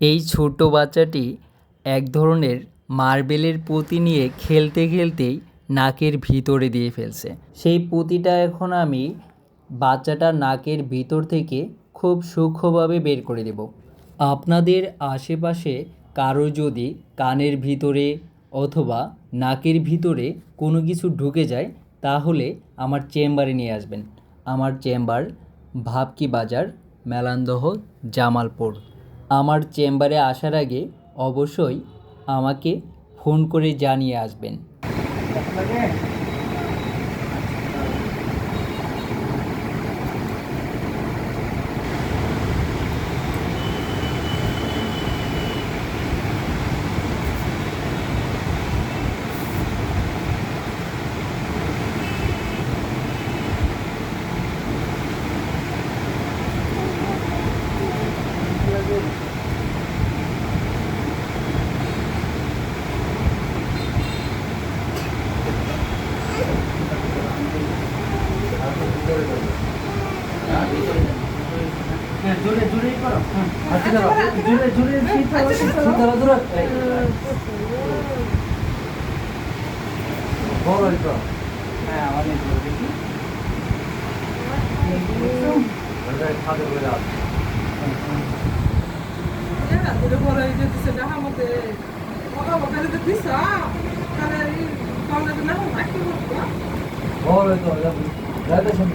এই ছোট্ট বাচ্চাটি এক ধরনের মার্বেলের পুঁতি নিয়ে খেলতে খেলতেই নাকের ভিতরে দিয়ে ফেলছে। সেই পুঁতিটা এখন আমি বাচ্চাটার নাকের ভিতর থেকে খুব সূক্ষ্মভাবে বের করে দেব। আপনাদের আশেপাশে কারও যদি কানের ভিতরে অথবা নাকের ভিতরে কোনো কিছু ঢুকে যায়, তাহলে আমার চেম্বারে নিয়ে আসবেন। আমার চেম্বার ভাবকি বাজার, মেলান্দহ, জামালপুর। আমার চেম্বারে আসার আগে অবশ্যই আমাকে ফোন করে জানিয়ে আসবেন। জোরে জোরে করো হাতে ধরো জোরে জোরে ধরো ধরো বড় তো হ্যাঁ আমাদের দেখি খাদে বলে আছে Ele falou aí de você já ramou dele. Olha, eu quero dizer isso. Ah, cara, ele fala de não, vai que eu vou. বড় তো দাদা শুনতে